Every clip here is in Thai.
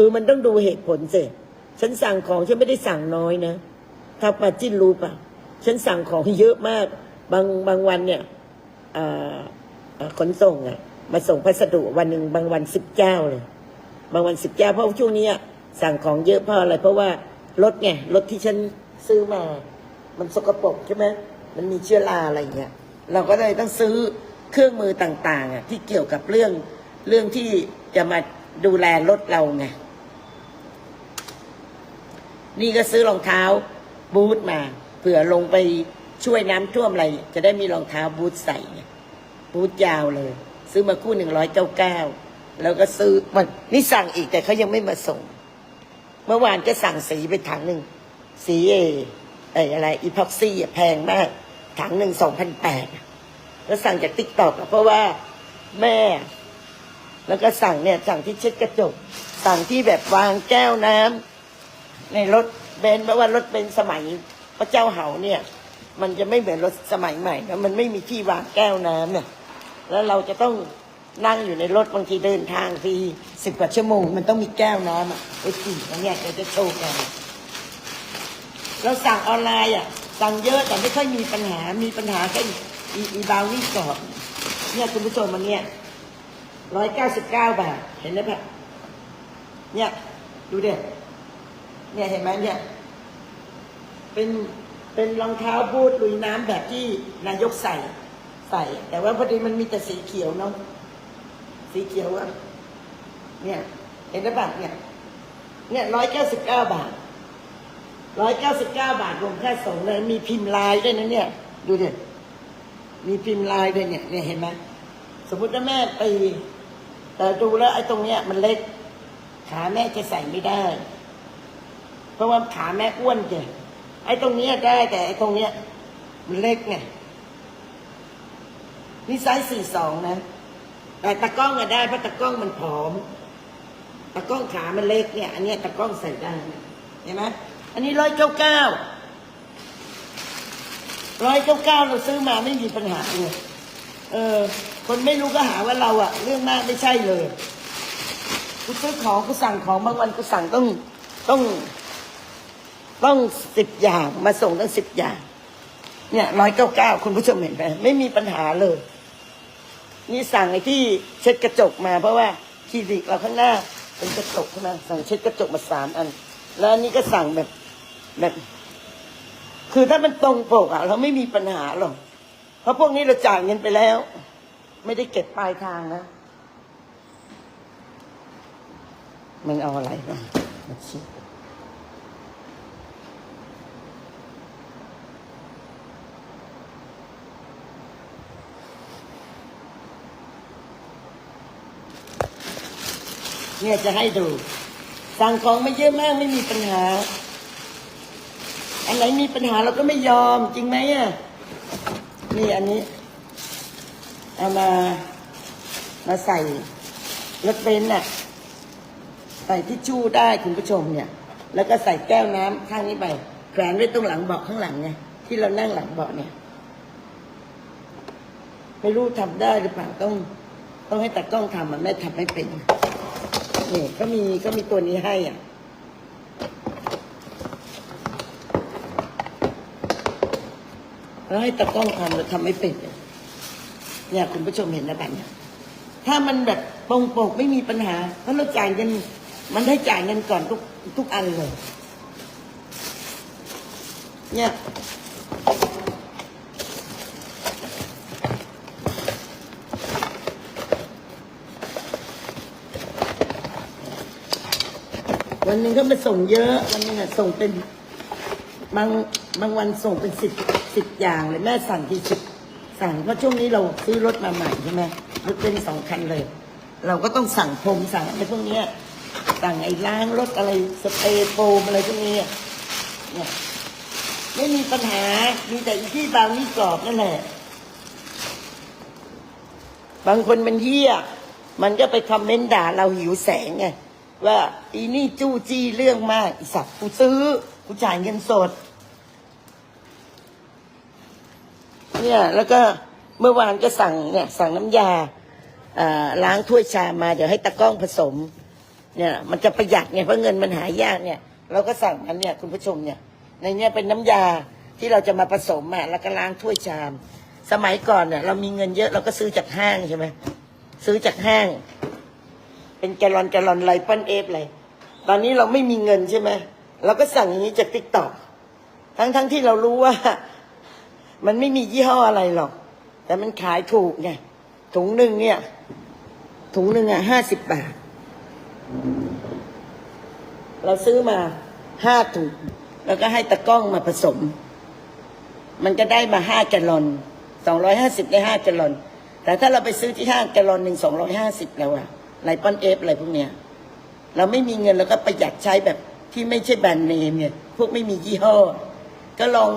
คือมันต้องดูเหตุผลเสิฉันสั่งของฉันไม่ได้สั่งน้อยนะถ้าปาจิ้นรู้ปะฉันสั่งของเยอะมาก บางบางวันเนี่ยขนส่งอะมาส่งพัสดุวันหนึ่งบางวันสิบเจ้าเลย บางวันสิบเจ้าเพราะช่วงนี้อะสั่งของเยอะเพราะอะไร เพราะว่ารถไงรถที่ฉันซื้อมา มันสกปรกใช่ไหมมันมีเชื้อราอะไรอย่างเงี้ยเราก็เลยต้องซื้อเครื่องมือต่างๆอะที่เกี่ยวกับเรื่องเรื่องที่จะมาดูแลรถเราไง นี่ก็ซื้อรองเท้าบูทมาเผื่อลงไปช่วยน้ำท่วมอะไร จะได้มีรองเท้าบูทใส่บูทยาวเลย ซื้อมาคู่หนึ่งร้อยเก้าเก้าแล้วก็ซื้อมันนี่สั่งอีกแต่เขายังไม่มาส่ง เมื่อวานก็สั่งสีไปถังหนึ่งสีเอไออะไรอีพ็อกซี่แพงมาก ถังหนึ่งสองพันแปดแล้วสั่งจากติ๊กต็อกเพราะว่าแม่ แล้วก็สั่งเนี่ยสั่งที่เช็ดกระจก สั่งที่แบบวางแก้วน้ำ ในรถเบนซ์เพราะว่ารถเบนซ์สมัยพระเจ้าเหาเนี่ย มันจะไม่เหมือนรถสมัยใหม่นะมันไม่มีที่วางแก้วน้ำเนี่ยแล้วเราจะต้องนั่งอยู่ในรถบางทีเดินทางทีสิบกว่าชั่วโมง มันต้องมีแก้วน้ำอะไว้กินอันเนี้ยเดี๋ยวจะโชว์กันเราสั่งออนไลน์อะ สั่งเยอะแต่ไม่ค่อยมีปัญหามีปัญหาแค่อีอีบาวนี่กรอบเนี่ยคุณผู้ชมมันเนี่ยร้อยเก้าสิบเก้าบาท เห็นไหมปะเนี่ย ดูเด็ เนี่ยเห็นไหมเนี่ย เป็นเป็นรองเท้าบูทลุยน้ำแบบที่นายกใส่ใส่ แต่ว่าพอดีมันมีแต่สีเขียวเนาะสีเขียวอะเนี่ยเห็นไหมปะเนี่ย เนี่ยร้อยเก้าสิบเก้าบาทร้อยเก้าสิบเก้าบาทรวมค่าส่งเลยมีพิมพ์ลายด้วยนะเนี่ย ดูดิมีพิมพ์ลายด้วยเนี่ยเนี่ยเห็นไหมสมมติว่าแม่ไปแต่ดูแล้วไอ้ตรงเนี้ยมันเล็กขาแม่จะใส่ไม่ได้ เพราะว่าขาแม่อ้วนเกินไอ้ตรงเนี้ยได้แต่ไอ้ตรงเนี้ยมันเล็กไงนี่ไซส์สี่สองนะ แต่ตะกล้องอะได้เพราะตะกล้องมันผอม ตะกล้องขามันเล็กเนี่ย อันเนี้ยตะกล้องใส่ได้เห็นไหมอันนี้ร้อยเก้าเก้าร้อยเก้าเก้าเราซื้อมาไม่มีปัญหาเลยเออ คนไม่รู้ก็หาว่าเราอะเรื่องมากไม่ใช่เลยกูซื้อของกูสั่งของบางวันกูสั่งต้องต้อง ต้องสิบอย่างมาส่งตั้งสิบอย่าง เนี่ยร้อยเก้าเก้าคุณผู้ชมเห็นไหมไม่มีปัญหาเลย นี่สั่งไอ้ที่เช็ดกระจกมาเพราะว่าคลินิกเราข้างหน้าเป็นกระจกใช่ไหมสั่งเช็ดกระจกมาสามอัน แล้วอันนี้ก็สั่งแบบแบบ คือถ้ามันตรงปกอะเราไม่มีปัญหาหรอกเพราะพวกนี้เราจ่ายเงินไปแล้ว ไม่ได้เก็บปลายทางนะมึงเอาอะไรบ้ามาชี้ เนี่ยจะให้ดู สั่งของไม่เยอะมากไม่มีปัญหา อันไหนมีปัญหาเราก็ไม่ยอมจริงไหมอะนี่อันนี้ เอามา มาใส่รถเบนซ์น่ะ ใส่ทิชชู่ได้คุณผู้ชมเนี่ย แล้วก็ใส่แก้วน้ำข้างนี้ไปแขวนไว้ตรงหลังเบาะข้างหลังไงที่เรานั่งหลังเบาะเนี่ย ไม่รู้ทำได้หรือเปล่าต้อง ต้องให้ตากล้องทำมันแม่ทำไม่เป็น นี่ก็มีก็มีตัวนี้ให้อะแล้วให้ตากล้องทำเราทำไม่เป็นเนี่ยคุณผู้ชมเห็นนะแบบเนี้ยถ้ามันแบบโปร่งโปร่งไม่มีปัญหาเพราะเราจ่ายเงินมันได้จ่ายเงินก่อนทุกทุกอันเลย เนี่ย วันหนึ่งเขามาส่งเยอะ วันหนึงอะส่งเป็นบางบางวันส่งเป็นสิบสิบอย่างเลยแม่สั่งทีสิบสั่งเพราะช่วงนี้เราซื้อรถมาใหม่ใช่ไหมรถเป็นสองคันเลย เราก็ต้องสั่งพรมสั่งอะไรพวกเนี้ยสั่งไอ้ล้างรถอะไรสเปรย์โฟมอะไรพวกนี้อะเนี่ยไม่มีปัญหา มีแต่อีที่บางนี่กรอบนั่นแหละ บางคนมันเฮี้ย มันก็ไปคอมเมนต์ด่าเราหิวแสงไง ว่าอีนี่จู้จี้เรื่องมากอีสัตว์กูซื้อ กูจ่ายเงินสด เนี่ย แล้วก็เมื่อวานก็สั่งเนี่ย สั่งน้ำยาอ่าล้างถ้วยชามมาเดี๋ยวให้ตะก้องผสม เนี่ย มันจะประหยัดไงเพราะเงินมันหายากเนี่ย เราก็สั่งอันเนี่ยคุณผู้ชมเนี่ย ในเนี้ยเป็นน้ำยาที่เราจะมาผสมอะแล้วก็ล้างถ้วยชาม สมัยก่อนเนี่ยเรามีเงินเยอะเราก็ซื้อจากห้างใช่ไหมซื้อจากห้าง เป็นแกลอนแกลอนไรปั้นเอฟเลย ตอนนี้เราไม่มีเงินใช่ไหมเราก็สั่งอย่างนี้จากติ๊กต็อกทั้งทั้งที่เรารู้ว่า มันไม่มียี่ห้ออะไรหรอก แต่มันขายถูกไงถุงหนึ่งเนี่ย ถุงหนึ่งอะห้าสิบบาท เราซื้อมาห้าถุงแล้วก็ให้ตะกล้องมาผสม มันก็ได้มาห้าแกลลอนสองร้อยห้าสิบได้ห้าแกลลอน แต่ถ้าเราไปซื้อที่ห้างแกลลอนหนึ่งสองร้อยห้าสิบแล้วอะ ไรปอนเอฟอะไรพวกเนี้ย เราไม่มีเงินเราก็ประหยัดใช้แบบที่ไม่ใช่แบรนด์เนมเนี่ย พวกไม่มียี่ห้อ ก็ลอง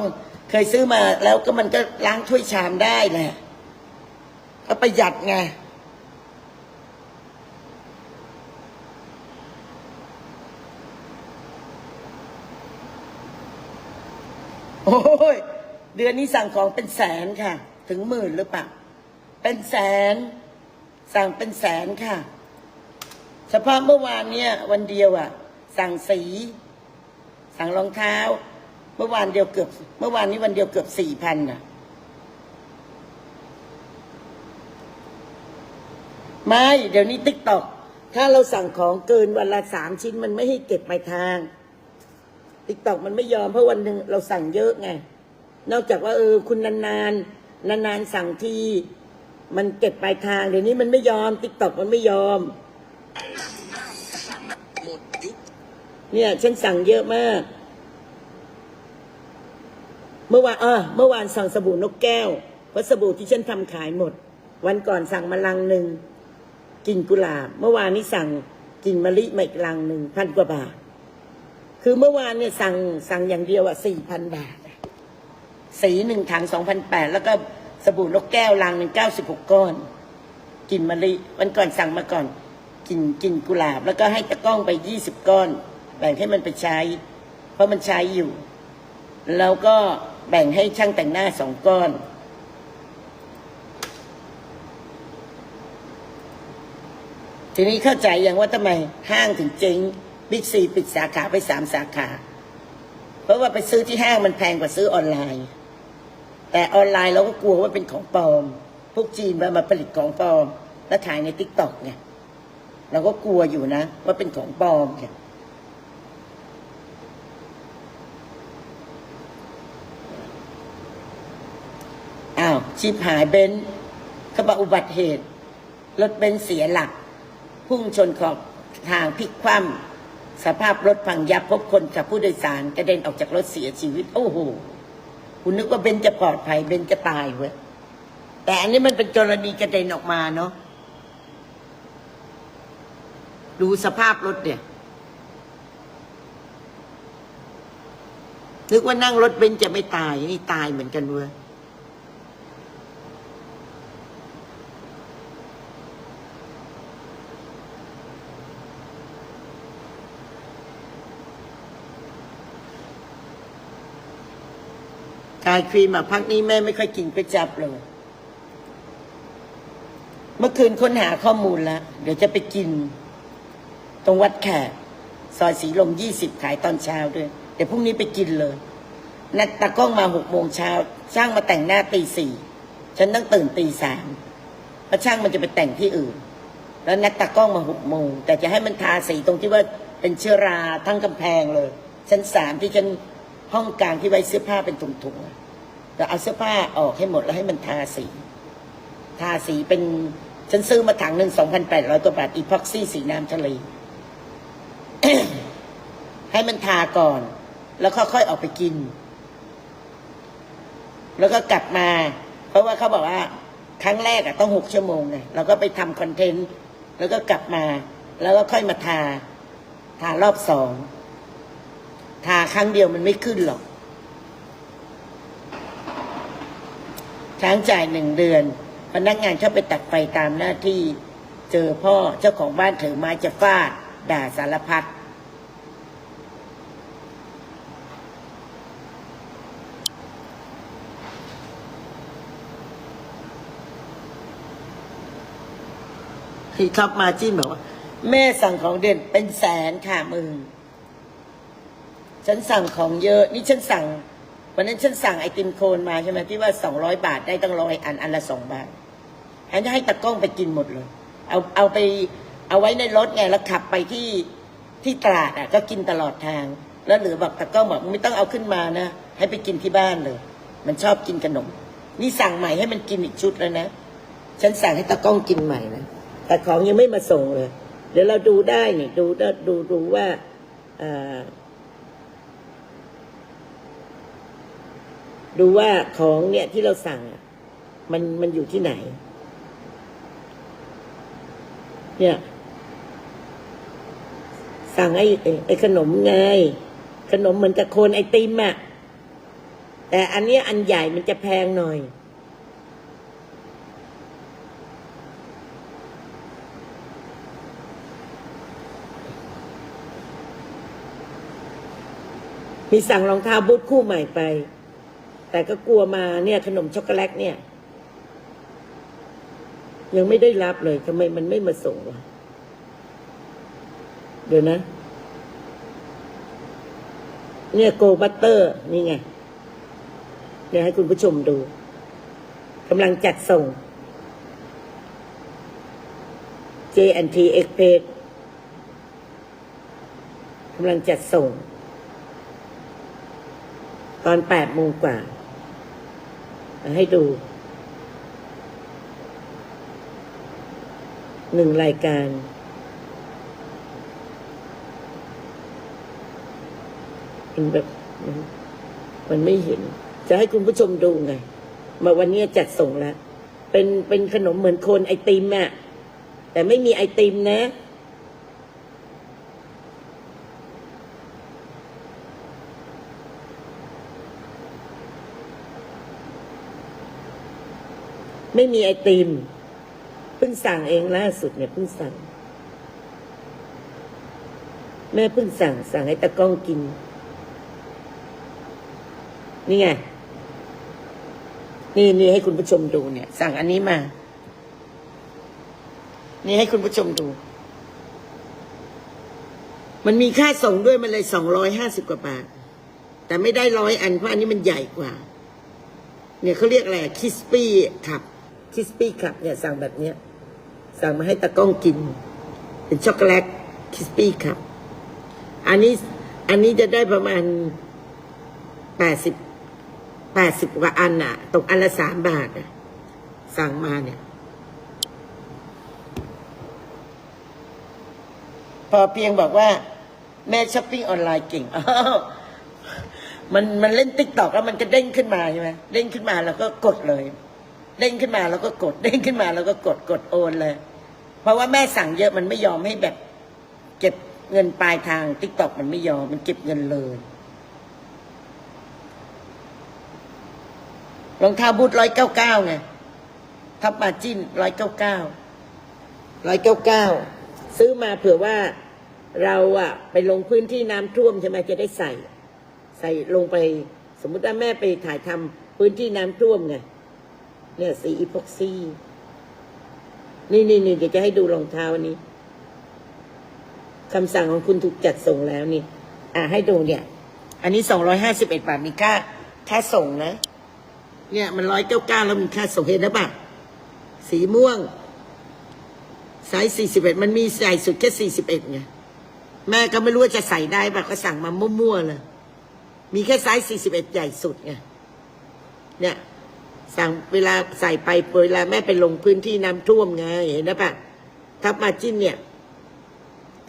เคยซื้อมาแล้วก็มันก็ล้างถ้วยชามได้แหละก็ประหยัดไงโอ้ยเดือนนี้สั่งของเป็นแสนค่ะ ถึงหมื่นหรือเปล่า เป็นแสน สั่งเป็นแสนค่ะ เฉพาะเมื่อวานเนี่ยวันเดียวอะ่ะสั่งสี สั่งรองเท้า เมื่อวานเดียวเกือบ เมื่อวานนี้วันเดียวเกือบสี่พันอะไม่เดี๋ยวนี้ติ๊กตอกถ้าเราสั่งของเกินวันละสามชิ้นมันไม่ให้เก็บปลายทาง ติ๊กตอกมันไม่ยอมเพราะวันหนึ่งเราสั่งเยอะไง นอกจากว่าเออคุณนานๆนานๆสั่งทีมันเก็บปลายทางเดี๋ยวนี้มันไม่ยอมติ๊กตอกมันไม่ยอม หมดยุคเนี่ย ฉันสั่งเยอะมาก เมื่อวานเออเมื่อวานสั่งสบู่นกแก้วเพราะสบู่ที่ฉันทำขายหมด วันก่อนสั่งมาลังหนึ่งกลิ่นกุหลาบ เมื่อวานนี้สั่งกลิ่นมะลิมาอีกลังหนึ่งพันกว่าบาท คือเมื่อวานเนี่ยสั่งสั่งอย่างเดียวอะสี่พันบาท สีหนึ่งถังสองพันแปดแล้วก็สบู่นกแก้วลังหนึ่งเก้าสิบหกก้อนกลิ่นมะลิวันก่อนสั่งมาก่อน กลิ่นกลิ่นกุหลาบ แล้วก็ให้ตะก้องไปยี่สิบก้อน แบ่งให้มันไปใช้ เพราะมันใช้อยู่ แล้วก็แบ่งให้ช่างแต่งหน้าสองก้อน ทีนี้เข้าใจยังว่าทำไมห้างถึงเจ๊งบิ๊กซีปิดสาขาไปสามสาขา เพราะว่าไปซื้อที่ห้างมันแพงกว่าซื้อออนไลน์ แต่ออนไลน์เราก็กลัวว่าเป็นของปลอม พวกจีนมามาผลิตของปลอม แล้วขายในทิกตอกไง เราก็กลัวอยู่นะ ว่าเป็นของปลอมไงอ้าวชีพหายเบนซ์เขาบอกอุบัติเหตุ รถเบนซ์เสียหลัก พุ่งชนขอบทางพลิกคว่ำสภาพรถพังยับพบคนกับผู้โดยสารกระเด็นออกจากรถเสียชีวิต โอ้โหคุณนึกว่าเบนจะปลอดภัยเบนจะตายเว้ยแต่อันนี้มันเป็นกรณีกระเด็นออกมาเนาะ ดูสภาพรถเนี่ย นึกว่านั่งรถเบนจะไม่ตาย นี่ตายเหมือนกันเว้ยกายครีมอะพักนี้แม่ไม่ค่อยกินก๋วยจับเลย เมื่อคืนค้นหาข้อมูลแล้ว เดี๋ยวจะไปกิน ตรงวัดแขกซอยสีลมยี่สิบขายตอนเช้าด้วย เดี๋ยวพรุ่งนี้ไปกินเลย นัดตากล้องมาหกโมงเช้าช่างมาแต่งหน้าตีสี่ฉันต้องตื่นตีสามเพราะช่างมันจะไปแต่งที่อื่น แล้วนัดตากล้องมาหกโมงแต่จะให้มันทาสีตรงที่ว่าเป็นเชื้อราทั้งกำแพงเลยชั้นสามที่ฉันห้องกลางที่ไว้เสื้อผ้าเป็นถุงๆแต่เอาเสื้อผ้าออกให้หมดแล้วให้มันทาสีทาสีเป็นฉันซื้อมาถังหนึ่งสองพันแปดร้อยกว่าบาทอีพ็อกซี่สีน้ำทะเล ให้มันทาก่อน แล้วค่อยๆออกไปกิน แล้วก็กลับมา เพราะว่าเขาบอกว่า ครั้งแรกอะต้องหกชั่วโมงไงเราก็ไปทำคอนเทนต์ แล้วก็กลับมา แล้วก็ค่อยมาทา ทารอบสอง ทาครั้งเดียวมันไม่ขึ้นหรอกช้างจ่ายหนึ่งเดือน พนักงานเข้าไปตัดไฟตามหน้าที่ เจอพ่อเจ้าของบ้านถือไม้จะฟาด ด่าสารพัดที่ท็อปมาจิ้นบอกว่า แม่สั่งของเด่นเป็นแสนค่ะมึง ฉันสั่งของเยอะ นี่ฉันสั่ง วันนั้นฉันสั่งไอติมโคนมาใช่ไหมที่ว่าสองร้อยบาทได้ตั้งร้อยอันอันละสองบาทอันจะให้ตะกล้องไปกินหมดเลย เอาเอาไป เอาไว้ในรถไงแล้วขับไปที่ที่ตลาดอะ ก็กินตลอดทาง แล้วหลือบอกตะก้อบอกมึงไม่ต้องเอาขึ้นมานะ ให้ไปกินที่บ้านเลย มันชอบกินขนม นี่สั่งใหม่ให้มันกินอีกชุดแล้วนะ ฉันสั่งให้ตะก้องกินใหม่นะ แต่ของยังไม่มาส่งเลย เดี๋ยวเราดูได้นี่ดูดดูดูว่าดูว่าของเนี่ยที่เราสั่งมันมันอยู่ที่ไหน เนี่ย สั่งไอ้ไอ้ขนมไง ขนมเหมือนกับโคนไอติมอะแต่อันนี้อันใหญ่มันจะแพงหน่อย มีสั่งรองเท้าบูทคู่ใหม่ไป แต่ก็กลัวมาเนี่ยขนมช็อกโกแลตเนี่ย ยังไม่ได้รับเลยทำไมมันไม่มาส่งวะ เดี๋ยวนะ เนี่ยโกบัตเตอร์นี่ไง เดี๋ยวให้คุณผู้ชมดูกำลังจัดส่ง J&T Express กำลังจัดส่ง ตอนแปดโมงกว่าเอาให้ดู หนึ่งรายการ เป็นแบบมันไม่เห็น จะให้คุณผู้ชมดูไง มาวันนี้จัดส่งแล้ว เป็นเป็นขนมเหมือนโคนไอติมอะแต่ไม่มีไอติมนะ ไม่มีไอติมเพิ่งสั่งเองล่าสุดเนี่ยเพิ่งสั่ง แม่เพิ่งสั่งสั่งให้ตะก้องกิน นี่ไง นี่นี่ให้คุณผู้ชมดูเนี่ย สั่งอันนี้มา นี่ให้คุณผู้ชมดู มันมีค่าส่งด้วยมันเลยสองร้อยห้าสิบกว่าบาท แต่ไม่ได้ร้อยอันเพราะอันนี้มันใหญ่กว่า เนี่ยเขาเรียกอะไรคิสปี้ขับคิสปี้ขับเนี่ย สั่งแบบเนี้ย สั่งมาให้ตะก้องกิน เป็นช็อกโกแลตคิสปี้ขับ อันนี้อันนี้จะได้ประมาณแปดสิบ แปดสิบกว่าอันน่ะตกอันละสามบาทอะสั่งมาเนี่ย พอเพียงบอกว่า แม่ช้อปปิ้งออนไลน์เก่งอ้าวมันมันเล่นติ๊กตอกแล้วมันก็เด้งขึ้นมาใช่ไหมเด้งขึ้นมาแล้วก็กดเลย เด้งขึ้นมาแล้วก็กด เด้งขึ้นมาแล้วก็กดกดโอนเลย เพราะว่าแม่สั่งเยอะมันไม่ยอมให้แบบ เก็บเงินปลายทางติ๊กตอกมันไม่ยอมมันเก็บเงินเลย รองเท้าบูทร้อยเก้าเก้าไงทับมาจิ้นร้อยเก้าเก้าร้อยเก้าเก้าซื้อมาเผื่อว่าเราอะไปลงพื้นที่น้ำท่วมใช่ไหมจะได้ใส่ ใส่ลงไป สมมุติว่าแม่ไปถ่ายทำพื้นที่น้ำท่วมไงเนี่ยสีอีพ็อกซี่นี่นี่นี่เดี๋ยวจะให้ดูรองเท้านนี้คำสั่งของคุณถูกจัดส่งแล้วนี่ อ่าให้ดูเนี่ย อันนี้สองร้อยห้าสิบเอ็ดบาทมีค่า ค่าส่งนะ เนี่ยมันร้อยเก้าเก้าแล้วมีค่าส่งเห็นนะปะสีม่วงไซส์สี่สิบเอ็ดมันมีใส่สุดแค่สี่สิบเอ็ดไงแม่ก็ไม่รู้ว่าจะใส่ได้ปะก็สั่งมามั่วๆเลยมีแค่ไซส์สี่สิบเอ็ดใหญ่สุดไงเนี่ยสั่งเวลาใส่ไปเวลาแม่ไปลงพื้นที่น้ำท่วมไงเห็นนะปะทับมาจิ้นเนี่ย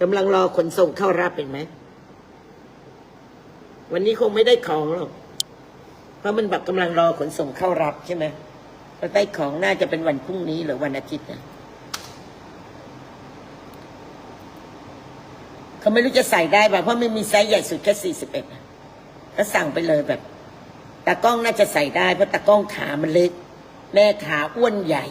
กำลังรอขนส่งเข้ารับเห็นไหม วันนี้คงไม่ได้ของหรอก เพราะมันแบบกำลังรอขนส่งเข้ารับใช่ไหมแล้วได้ของน่าจะเป็นวันพรุ่งนี้หรือวันอาทิตย์นะเขาไม่รู้จะใส่ได้ป่ะเพราะไม่มีไซส์ใหญ่สุดแค่สี่สิบเอ็ดก็สั่งไปเลยแบบตากล้องน่าจะใส่ได้เพราะตากล้องขามันเล็ก แม่ขาอ้วนใหญ่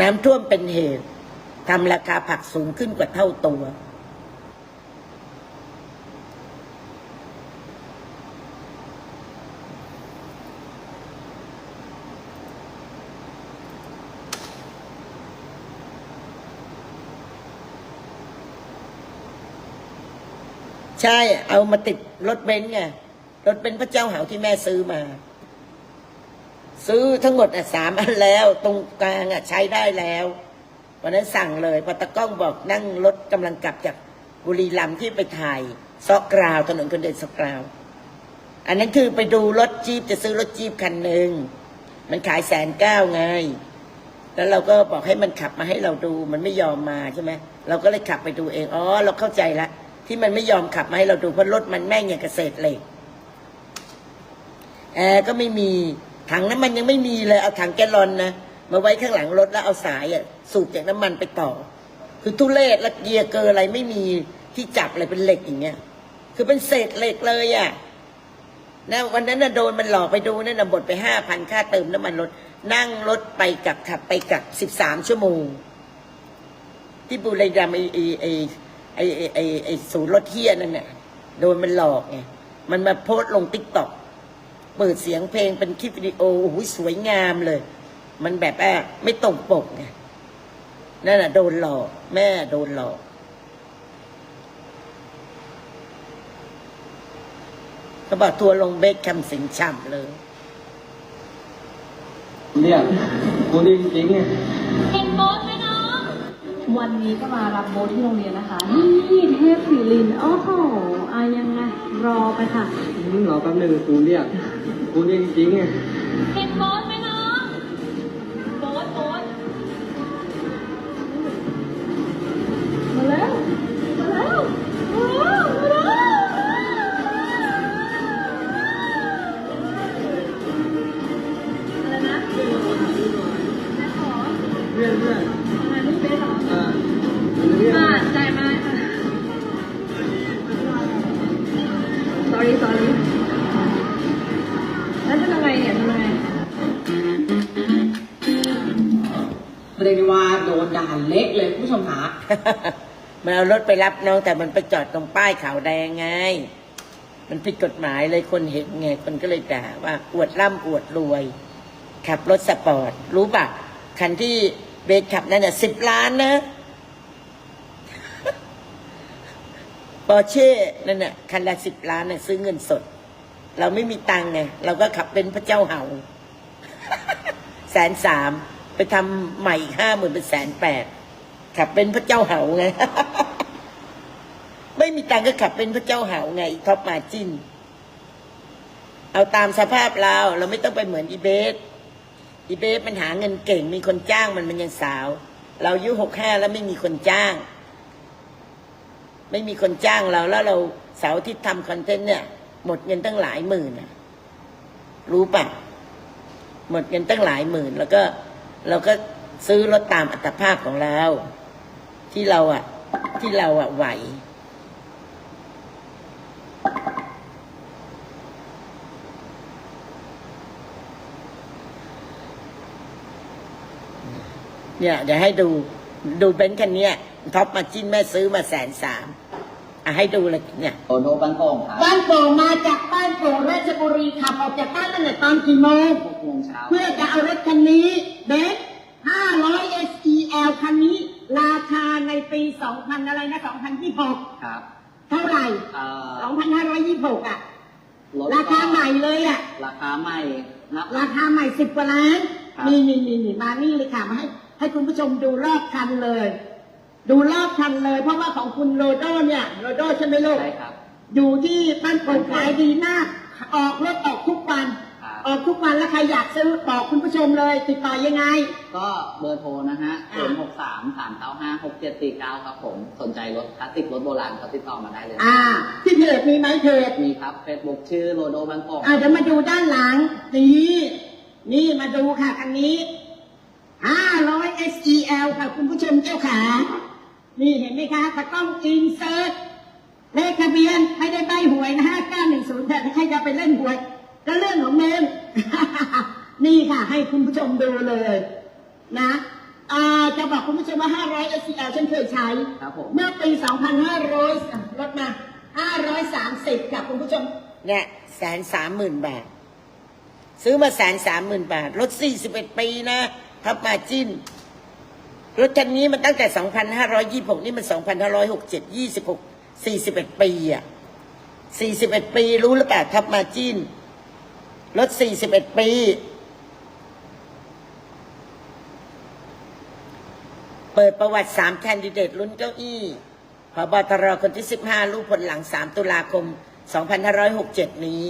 น้ำท่วมเป็นเหตุทำราคาผักสูงขึ้นกว่าเท่าตัว ใช่ เอามาติดรถเบนซ์ไงรถเบนซ์พระเจ้าหาวที่แม่ซื้อมา ซื้อทั้งหมดอะสามอันแล้ว ตรงกลางอะใช้ได้แล้ววันนั้นสั่งเลยพอตะก้องบอกนั่งรถกำลังกลับจากบุรีรัมย์ที่ไปถ่ายซอกกราวถนนคนเดินซอกกราว อันนั้นคือไปดูรถจีบจะซื้อรถจีบคันหนึ่งมันขายแสนเก้าไง แล้วเราก็บอกให้มันขับมาให้เราดูมันไม่ยอมมาใช่ไหมเราก็เลยขับไปดูเองอ๋อเราเข้าใจละที่มันไม่ยอมขับมาให้เราดูเพราะรถมันแม่งอย่างเกษตรเล็กแอร์ก็ไม่มี ถังน้ำมันยังไม่มีเลยเอาถังแกลลอนนะมาไว้ข้างหลังรถแล้วเอาสายอะสูบจากน้ำมันไปต่อ คือทุเรศและเกียร์เกอร์อะไรไม่มีที่จับอะไรเป็นเหล็กอย่างเงี้ย คือเป็นเศษเหล็กเลยอะนะวันนั้นน่ะโดนมันหลอกไปดูนั่นนะหมดไปห้าพันค่าเติมน้ำมันรถ นั่งรถไปกับขับไปกับสิบสามชั่วโมง ที่บุรีรัมย์ไอไอไอไอไอไอศูนย์รถเที่ยนั่นน่ะโดนมันหลอกไงมันมาโพสต์ลงติ๊กต็อก เปิดเสียงเพลงเป็นคลิปวิดีโอโอ้โหสวยงามเลย มันแบบว่าไม่ตรงปกไงนั่นน่ะโดนหลอกแม่โดนหลอกเขาบอกทัวร์ลงเบคคำสิงฉ่ำเลยเนี่ยกูดีจริงๆเนี่ยเห็นโบ๊ทไหมน้อง วันนี้ก็มารับโบ๊ทที่โรงเรียนนะคะนี่เทพศิริน โอ้โหอายังไง รอไปค่ะมึงรอแป๊บนึงกูเรียกกูเรียกจริงๆเนี่ มันเอารถไปรับน้องแต่มันไปจอดตรงป้ายขาวแดงไง มันผิดกฎหมายเลยคนเห็นไง คนก็เลยด่าว่าอวดร่ำอวดรวย ขับรถสปอร์ต รู้ปะคันที่เบสขับนั่นน่ะสิบล้านนะปอร์เช่นั่นน่ะคันละสิบล้านน่ะซื้อเงินสด เราไม่มีตังไง เราก็ขับเป็นพระเจ้าเห่าแสนสามไปทำใหม่อีกห้าหมื่นเป็นแสนแปด ขับเป็นพระเจ้าเห่าไง ไม่มีตังก็ขับเป็นพระเจ้าเห่าไงอีท็อปมาจินเอาตามสภาพเรา เราไม่ต้องไปเหมือนอีเบส อีเบสมันหาเงินเก่ง มีคนจ้างมันมันยังสาว เราอายุหกห้าแล้วไม่มีคนจ้าง ไม่มีคนจ้างเราแล้วเราเสาร์อาที่ทำคอนเทนต์เนี่ย หมดเงินตั้งหลายหมื่นนะรู้ปะหมดเงินตั้งหลายหมื่น แล้วก็เราก็ซื้อรถตามอัตภาพของเรา ที่เราอะที่เราอะไหว เนี่ยเดี๋ยวให้ดูดูเบนซ์คันเนี้ยท็อปมาจิ้นแม่ซื้อมาแสนสามอะให้ดูเลยเนี่ยโอโนบันโป่งครับบ้านโป่งมาจากบ้านโป่งราชบุรีขับออกจากบ้านตั้งแต่ตอนกี่โมงหกโมงเช้าเพื่อจะเอารถคันนี้เบส500 SEL คันนี้ ราคาในปี 2000 อะไรนะ2026ครับเท่าไหร่เอ่อ2526อะ รถราคาใหม่เลยอะ ราคาใหม่นับราคาใหม่10กว่าล้าน ครับ นี่นี่นี่นี่มานี่เลยค่ะมาให้ให้คุณผู้ชมดูรอบคันเลย ดูรอบคันเลย เพราะว่าของคุณโรโดเนี่ยโรโดใช่ไหมลูก ใช่ครับ อยู่ที่บ้านโป่งขายดีมาก ออกรถออกทุกวันครับ ออกทุกวันแล้วใครอยากซื้อบอกคุณผู้ชมเลย ติดต่อยังไง ก็เบอร์โทรนะฮะอะ0 6 3 3 9 5 6 7 4 9 ครับผม สนใจรถคลาสสิกรถโบราณก็ติดต่อมาได้เลยอ่า ที่เพจมีไหมเพจมีครับ Facebook ชื่อโรโดบันโป่งอ่าเดี๋ยวมาดูด้านหลัง นี่นี่มาดูค่ะคันนี้500 SEL ค่ะคุณผู้ชมเจ้าขา นี่เห็นไหมคะตะกล้องอินเสิร์ตเลขทะเบียนไม่ได้ใบหวยนะฮะ910แต่ใครจะไปเล่นหวย ก็เรื่องของเมมนี่ค่ะ ให้คุณผู้ชมดูเลย นะอ่าจะบอกคุณผู้ชมว่า 500 SCL ฉันเคยใช้ครับผมเมื่อปี 2,500อะลดมา 530ค่ะคุณผู้ชม เนี่ยแสนสามหมื่นบาท ซื้อมาแสนสามหมื่นบาทรถสี่สิบเอ็ดปีนะทับมาจิ้น รถคันนี้มันตั้งแต่สองพันห้าร้อยยี่สิบหกนี่มันสองพันห้าร้อยหกเจ็ดยี่สิบหกสี่สิบเอ็ดปีอะสี่สิบเอ็ดปีรู้หรือเปล่าทับมาจิ้น รถสี่สิบเอ็ดปี เปิดประวัติสามแคนดิเดตลุ้นเก้าอี้พบตรคนที่สิบห้าลูปผลหลังสามตุลาคมสองพันห้าร้อยหกเจ็ดนี้